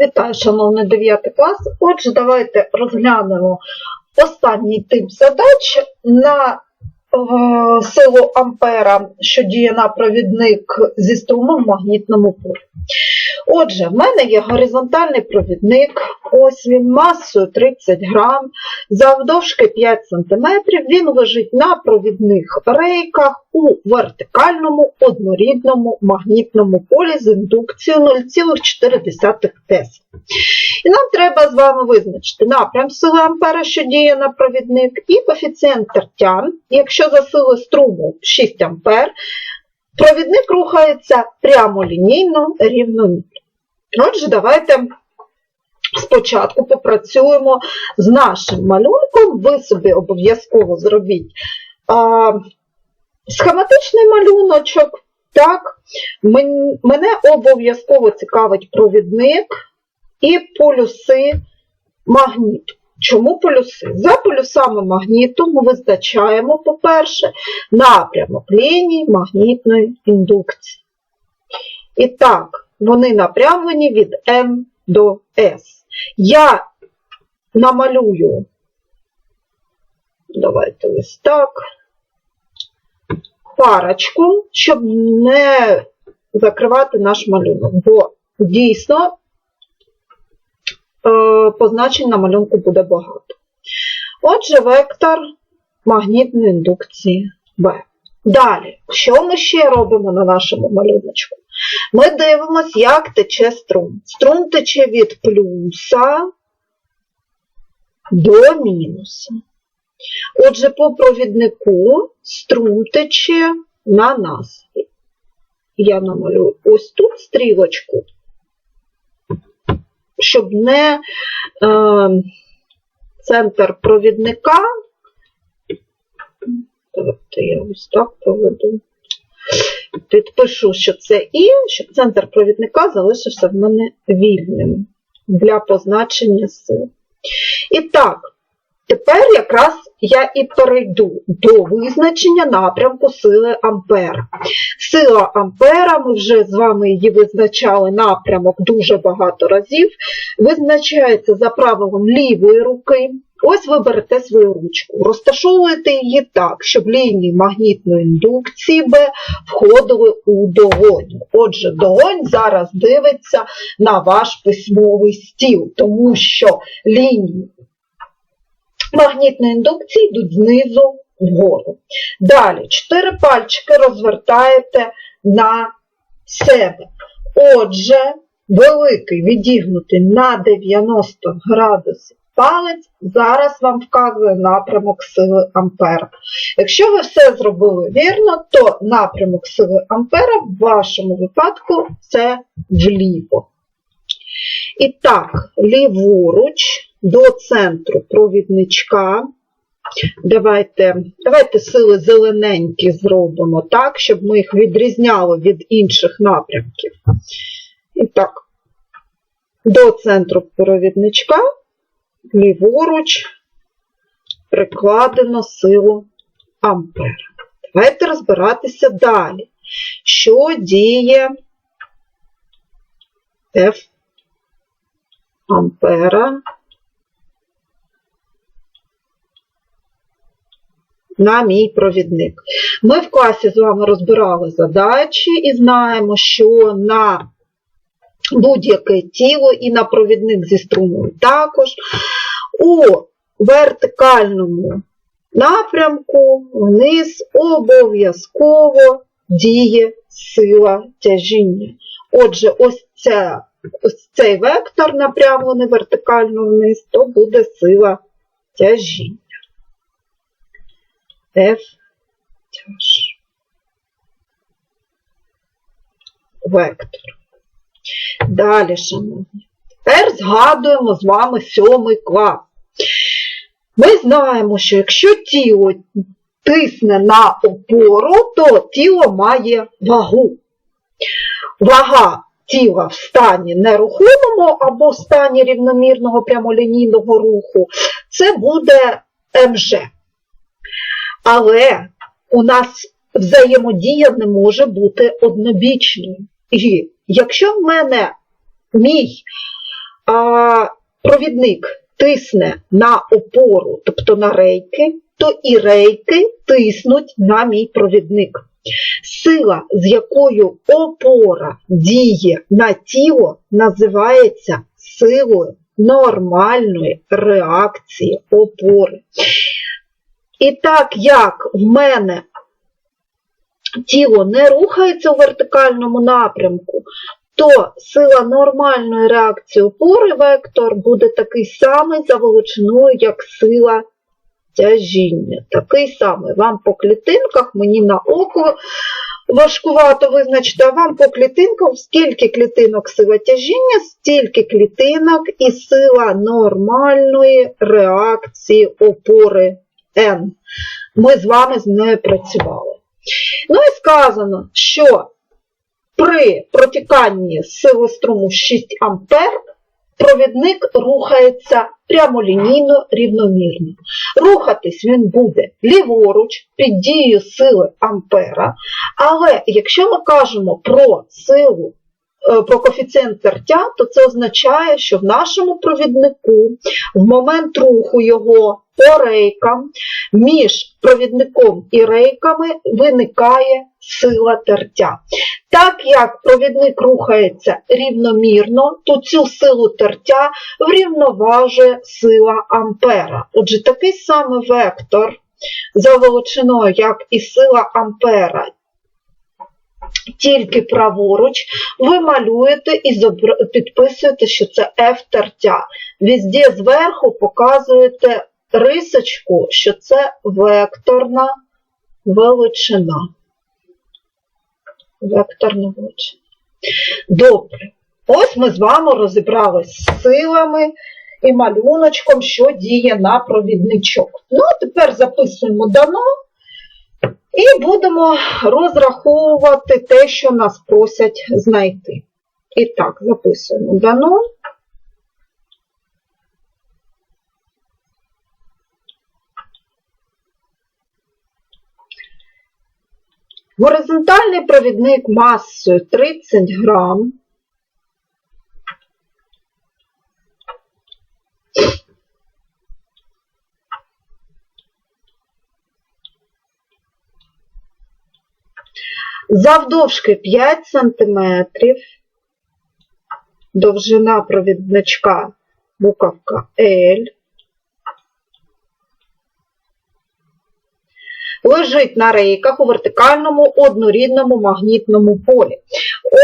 Вітаю, шановний 9 клас. Отже, давайте розглянемо останній тип задач на е, силу Ампера, що діє на провідник зі струмом в магнітному полі. Отже, в мене є горизонтальний провідник, ось він масою 30 грам, завдовжки 5 см, він лежить на провідних рейках у вертикальному однорідному магнітному полі з індукцією 0,4 Тесла. І нам треба з вами визначити напрям сили Ампера, що діє на провідник, і коефіцієнт тертя, якщо за сили струму 6 Ампер, провідник рухається прямолінійно рівномірно. Отже, давайте спочатку попрацюємо з нашим малюнком. Ви собі обов'язково зробіть схематичний малюночок. Так, Мене обов'язково цікавить провідник і полюси магніту. Чому полюси? За полюсами магніту ми визначаємо, по-перше, напрямок ліній магнітної індукції. І так, вони напрямлені від N до S. Я намалюю, давайте ось так, парочку, щоб не закривати наш малюнок, бо дійсно е, позначень на малюнку буде багато. Отже, вектор магнітної індукції B. Далі, що ми ще робимо на нашому малюночку? Ми дивимося, як тече струм. Струм тече від плюса до мінуса. Отже, по провіднику струм тече на нас. Я намалюю ось тут стрілочку, щоб не е, центр провідника. Давайте я ось так проведу. Підпишу, що це І, щоб центр провідника залишився в мене вільним для позначення сил. І так, тепер якраз я і перейду до визначення напрямку сили Ампера. Сила Ампера, ми вже з вами її визначали напрямок дуже багато разів, визначається за правилом лівої руки. Ось ви берете свою ручку, розташовуєте її так, щоб лінії магнітної індукції Б входили у долоню. Отже, долонь зараз дивиться на ваш письмовий стіл, тому що лінії магнітної індукції йдуть знизу вгору. Далі, чотири пальчики розвертаєте на себе. Отже, великий відігнутий на 90 градусів палець зараз вам вказує напрямок сили Ампера. Якщо ви все зробили вірно, то напрямок сили Ампера в вашому випадку це вліво. І так, ліворуч до центру провідничка. Давайте, давайте сили зелененькі зробимо так, щоб ми їх відрізняли від інших напрямків. І так, до центру провідничка, ліворуч, прикладено силу Ампера. Давайте розбиратися далі. Що діє F Ампера на мій провідник. Ми в класі з вами розбирали задачі і знаємо, що на будь-яке тіло і на провідник зі струмом також у вертикальному напрямку вниз обов'язково діє сила тяжіння. Отже, ось, ця, ось цей вектор напрямлений вертикально вниз, то буде сила тяжіння. F тяж. Вектор. Далі, шановні. Тепер згадуємо з вами сьомий клас. Ми знаємо, що якщо тіло тисне на опору, то тіло має вагу. Вага тіла в стані нерухомому або в стані рівномірного прямолінійного руху, це буде МЖ. Але у нас взаємодія не може бути однобічною. І якщо в мене мій провідник тисне на опору, тобто на рейки, то і рейки тиснуть на мій провідник. Сила, з якою опора діє на тіло, називається силою нормальної реакції опори. І так як в мене тіло не рухається у вертикальному напрямку, то сила нормальної реакції опори вектор буде такий самий за величиною, як сила тяжіння. Такий самий. Вам по клітинках, мені на око важкувато визначити, а вам по клітинкам, скільки клітинок сила тяжіння, стільки клітинок і сила нормальної реакції опори N. Ми з вами з нею працювали. Ну і сказано, що при протіканні сили струму 6 А провідник рухається прямолінійно рівномірно. Рухатись він буде ліворуч під дією сили ампера, але якщо ми кажемо про силу, про коефіцієнт тертя, то це означає, що в нашому провіднику в момент руху його по рейкам між провідником і рейками виникає сила тертя. Так як провідник рухається рівномірно, то цю силу тертя врівноважує сила ампера. Отже, такий самий вектор за величиною, як і сила ампера, тільки праворуч, ви малюєте і підписуєте, що це F тертя. Везде зверху показуєте рисочку, що це векторна величина. Векторна величина. Добре. Ось ми з вами розібралися з силами і малюночком, що діє на провідничок. Ну, а тепер записуємо дано і будемо розраховувати те, що нас просять знайти. І так, записуємо дано. Горизонтальний провідник масою 30 грам. Завдовжки 5 см, довжина провідничка буковка L. лежить на рейках у вертикальному однорідному магнітному полі.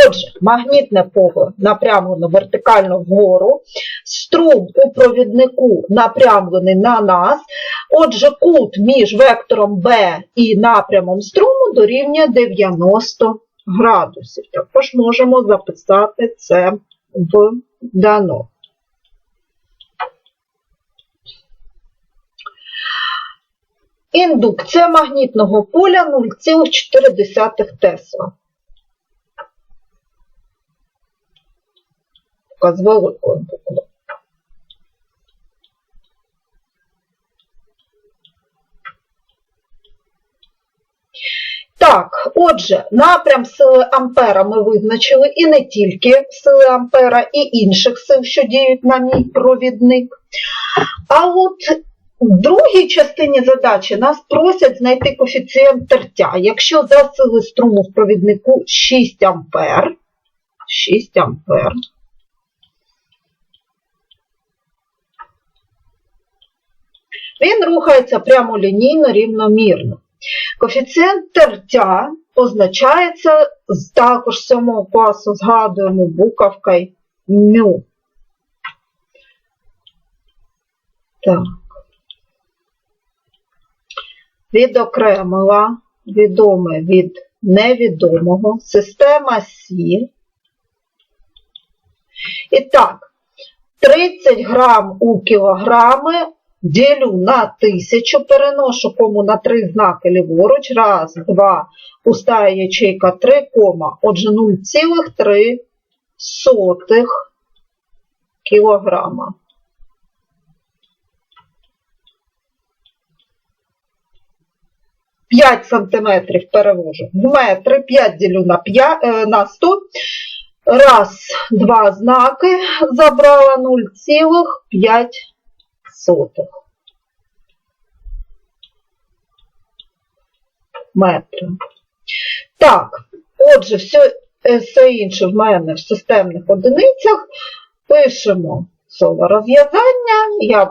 Отже, магнітне поле напрямлено вертикально вгору, струм у провіднику напрямлений на нас. Отже, кут між вектором B і напрямом струму дорівнює 90 градусів. Також можемо записати це в дано. Індукція магнітного поля 0,4 Тесла. Така з великою буквою. Так, отже, напрям сили Ампера ми визначили і не тільки сили Ампера, і інших сил, що діють на мій провідник. А от у другій частині задачі нас просять знайти коефіцієнт тертя. Якщо за сили струму в провіднику 6 ампер, 6 ампер, він рухається прямолінійно рівномірно. Коефіцієнт тертя позначається також з 7 класу згадуємо буковкою μ. Так відокремила відоме від невідомого, система Сі. І так, 30 грам у кілограми ділю на 1000, переношу кому на 3 знаки ліворуч. Раз, два, пуста ячейка 3, кома. Отже, 0,3 кілограма. 5 см перевожу в метри, 5 ділю на 5, на 100, Раз, два знаки забрала 0,5 метри. Так, отже, все, е, все інше в мене в системних одиницях. Пишемо слово розв'язання. Я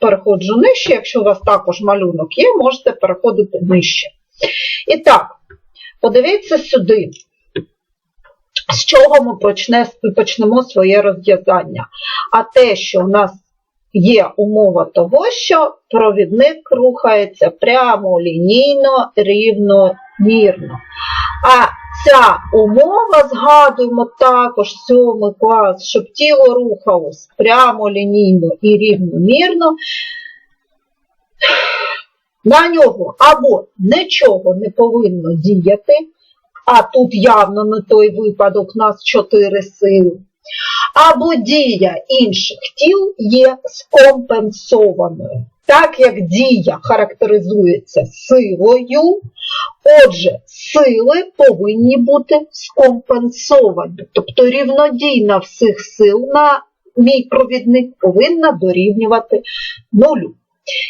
переходжу нижче. Якщо у вас також малюнок є, можете переходити нижче. І так, подивіться сюди, з чого ми почне, почнемо своє розв'язання. А те, що у нас є умова того, що провідник рухається прямо, лінійно, рівномірно. А ця умова, згадуємо також сьомий клас, щоб тіло рухалось прямо, лінійно і рівномірно. На нього або нічого не повинно діяти, а тут явно не той випадок, у нас чотири сили. Або дія інших тіл є скомпенсованою. Так як дія характеризується силою, отже, сили повинні бути скомпенсовані. Тобто рівнодійна всіх сил на мій провідник повинна дорівнювати нулю.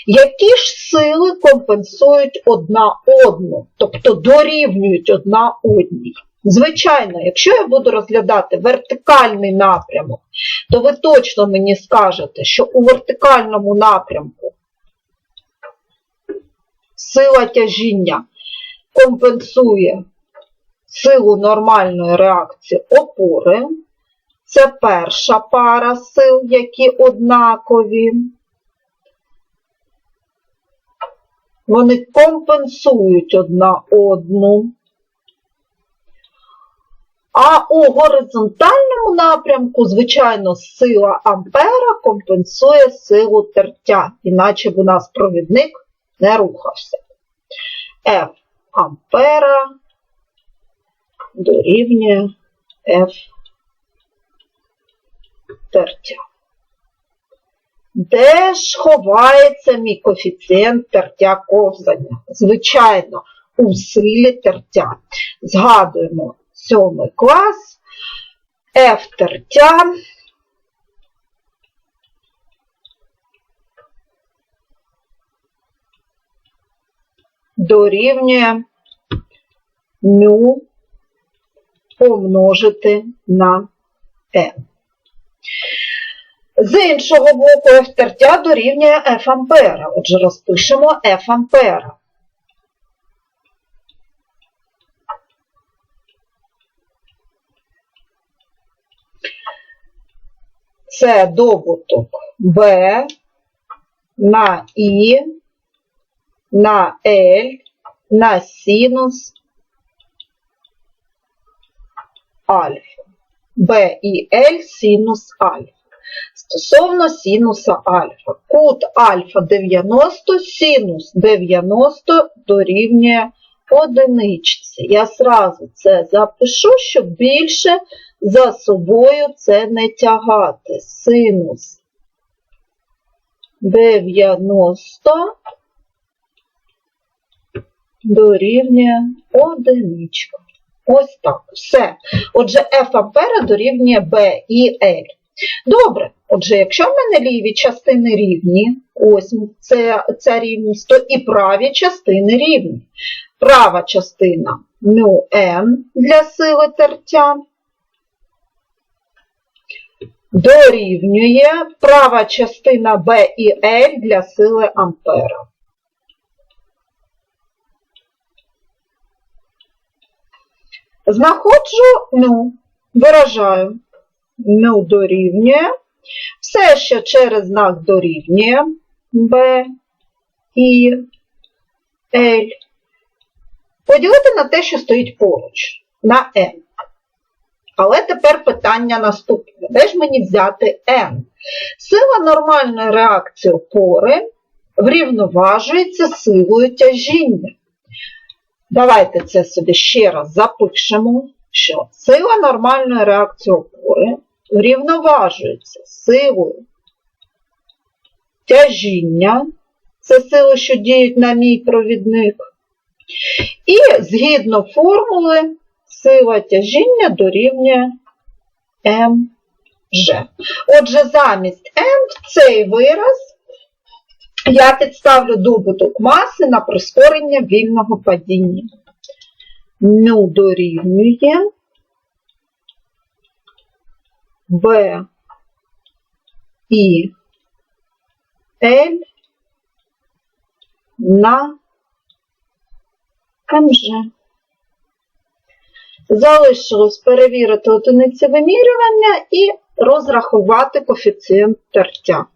Які ж сили компенсують одна одну, тобто дорівнюють одна одній? Звичайно, якщо я буду розглядати вертикальний напрямок, то ви точно мені скажете, що у вертикальному напрямку сила тяжіння компенсує силу нормальної реакції опори. Це перша пара сил, які однакові. Вони компенсують одна одну. А у горизонтальному напрямку, звичайно, сила ампера компенсує силу тертя, іначе б у нас провідник не рухався. F ампера дорівнює F тертя. Де ж ховається мій коефіцієнт тертя ковзання? Звичайно, у силі тертя. Згадуємо сьомий клас, F тертя. Дорівнює μ помножити на n. З іншого боку, F тертя дорівнює F ампера. Отже, розпишемо F ампера. Це добуток B на І, на L, на синус альфа. B і L синус альфа. Стосовно синуса альфа. Кут альфа 90, синус 90 дорівнює одиничці. Я сразу це запишу, щоб більше за собою це не тягати. Синус 90 дорівнює одиничка. Ось так. Все. Отже, F ампера дорівнює B і L. Добре, отже, якщо в мене ліві частини рівні, ось це, ця рівність, то і праві частини рівні. Права частина μn для сили тертя дорівнює права частина B і L для сили ампера. Знаходжу ну, виражаю ну дорівнює. Все ще через знак дорівнює B і L. Поділити на те, що стоїть поруч, на N. Але тепер питання наступне. Де ж мені взяти N? Сила нормальної реакції опори врівноважується силою тяжіння. Давайте це собі ще раз запишемо, що сила нормальної реакції опори врівноважується силою тяжіння, це сили, що діють на мій провідник. І згідно формули, сила тяжіння дорівнює МЖ. Отже, замість М в цей вираз я підставлю добуток маси на прискорення вільного падіння. Ню дорівнює В і L на МЖ. Залишилось перевірити одиниці вимірювання і розрахувати коефіцієнт тертя.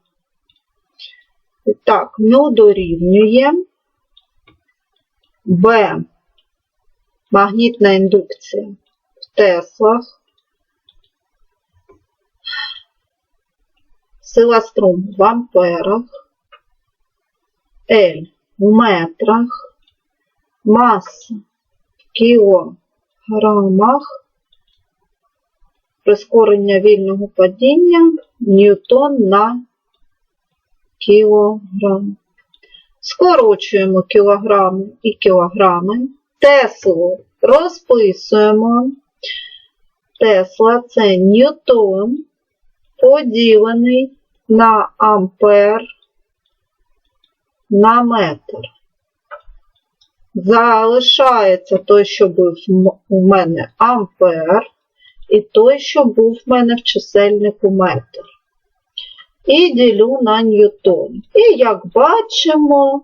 Так, ну дорівнює Б. Магнітна індукція в Теслах. Сила в амперах. L в метрах. Маса в кілограмах. Прискорення вільного падіння ньютон на кілограм. Скорочуємо кілограми і кілограми. Теслу розписуємо. Тесла це ньютон поділений на ампер на метр. Залишається той, що був у мене ампер, і той, що був в мене в чисельнику метр. І ділю на ньютон. І, як бачимо,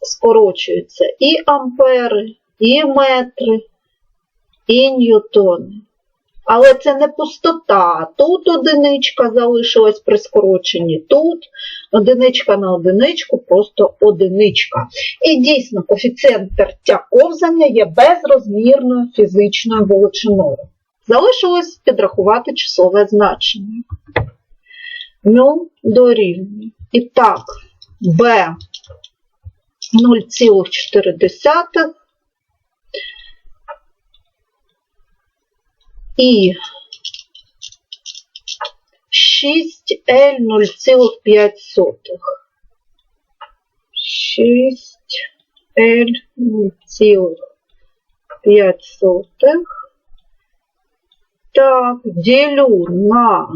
скорочуються і ампери, і метри, і ньютони. Але це не пустота. Тут одиничка залишилась при скороченні, тут одиничка на одиничку, просто одиничка. І дійсно, коефіцієнт тертя ковзання є безрозмірною фізичною величиною. Залишилось підрахувати числове значення. Ну, дорівнює. І так, b 0,4 і 6L 0,5. 6L 0,5. Так, ділю на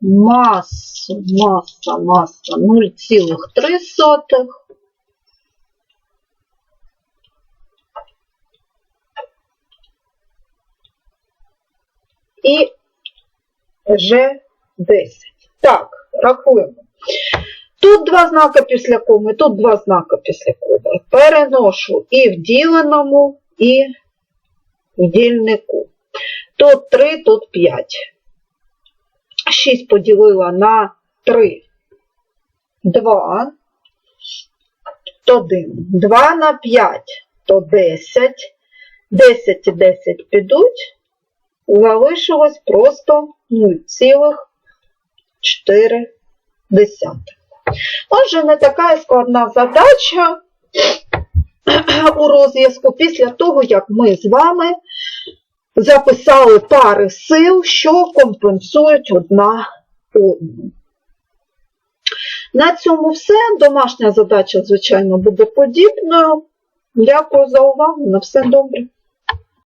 масу, маса, маса 0,3. І Ж10. Так, рахуємо. Тут два знака після коми, тут два знака після коми. Переношу і в діленому, і в дільнику. Тут 3, тут 5. 6 поділила на 3. 2. То 1. 2 на 5, то 10. 10 і 10 підуть. Залишилось просто 0,4. Отже, не така складна задача у розв'язку після того, як ми з вами записали пари сил, що компенсують одна одну. На цьому все. Домашня задача, звичайно, буде подібною. Дякую за увагу. На все добре.